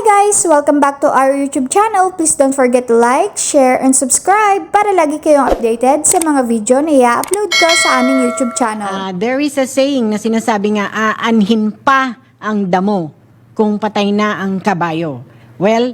guys! Welcome back to our YouTube channel. Please don't forget to like, share, and subscribe para lagi kayong updated sa mga video na i-upload ko sa aming YouTube channel. Ah, there is a saying na sinasabi nga, aanhin pa ang damo kung patay na ang kabayo. Well,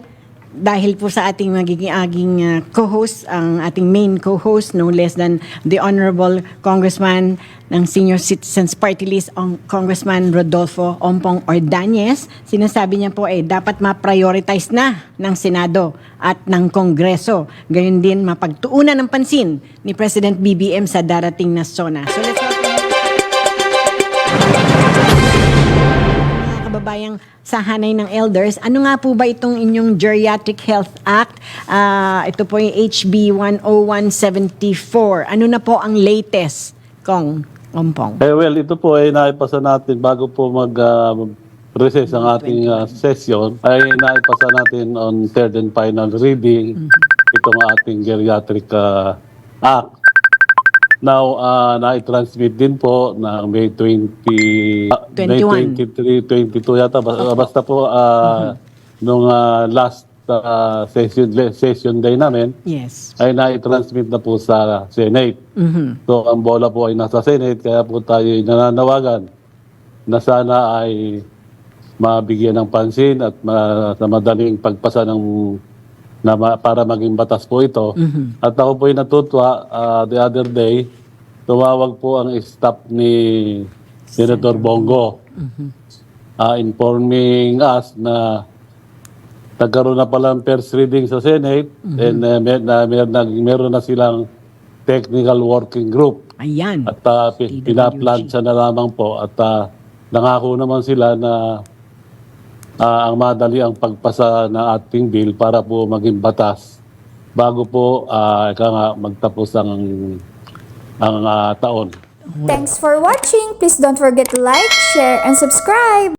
dahil po sa ating magiging aging ah, co-host, ang ating main co-host, no less than the Honorable Congressman ng Senior Citizens Party List, ang Congressman Rodolfo Ompong Ordanyes, sinasabi niya po eh, dapat ma-prioritize na ng Senado at ng Kongreso. Gayon din mapagtuunan ng pansin ni President BBM sa darating na SONA. So let's welcome kababayang sa hanay ng elders. Ano nga po ba itong inyong Geriatric Health Act? Ah, ito po yung HB 10174. Ano na po ang latest, Kong Ompong? Eh well, ito po ay naipasa natin bago po mag ah, recess ang ating ah, session ay naipasa natin on third and final reading itong ating geriatric ah, act. Now, uh, na-transmit din po na May 20, ah, May 21. 23, 22 yata. Basta, basta po ah, nung ah, last ah, session, session day namin, Yes. ay na-transmit na po sa Senate. Mhm. So ang bola po ay nasa Senate kaya po tayo ay nananawagan na sana ay mabigyan ng pansin at ma- sa madaling pagpasa ng na ma- para maging batas po ito. At ako po ay natutwa ah, the other day, tumawag po ang staff ni Senator Bongo. Ah, informing us na nagkaroon na pala ng first reading sa Senate and uh, mer- na, mer- na, meron na silang technical working group. Ayan. at uh, pi- pinaplansya na lamang po. At uh, nangako naman sila na ah, ang madali ang pagpasa ng ating bill para po maging batas bago po ika nga magtapos ang ang ah, taon. Thanks for watching. Please don't forget to like, share, and subscribe.